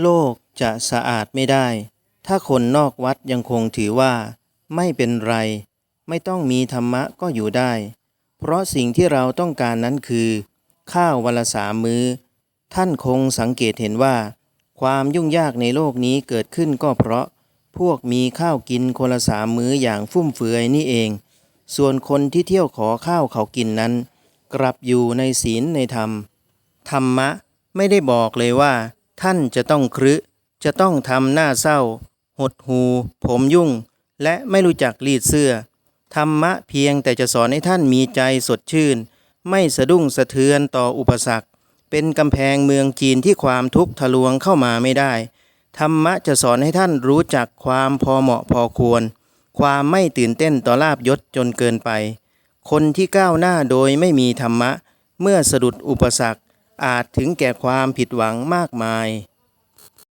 โลกจะสะอาดไม่ได้ ถ้าคนนอกวัดยังคงถือว่า ไม่เป็นไร ไม่ต้องมีธรรมะก็อยู่ได้ เพราะสิ่งที่เราต้องการนั้นคือ ข้าววันละสามมื้อ ท่านคงสังเกตเห็นว่า ความยุ่งยากในโลกนี้เกิดขึ้นก็เพราะ พวกมีข้าวกินคนละสามมื้ออย่างฟุ่มเฟือยนี่เอง ส่วนคนที่เที่ยวขอข้าวเขากินนั้น กลับอยู่ในศีลในธรรม ธรรมะไม่ได้บอกเลยว่า ท่านจะต้องครึ จะต้องทำหน้าเศร้า หดหู ผมยุ่ง และไม่รู้จักรีดเสื้อ ธรรมะเพียงแต่จะสอนให้ท่านมีใจสดชื่น ไม่สะดุ้งสะเทือนต่ออุปสรรค เป็นกำแพงเมืองจีนที่ความทุกข์ทะลวงเข้ามาไม่ได้ ธรรมะจะสอนให้ท่านรู้จักความพอเหมาะพอควร ความไม่ตื่นเต้นต่อลาบยศจนเกินไป คนที่ก้าวหน้าโดยไม่มีธรรมะ เมื่อสะดุดอุปสรรค อาจถึงแก่ความผิดหวังมากมาย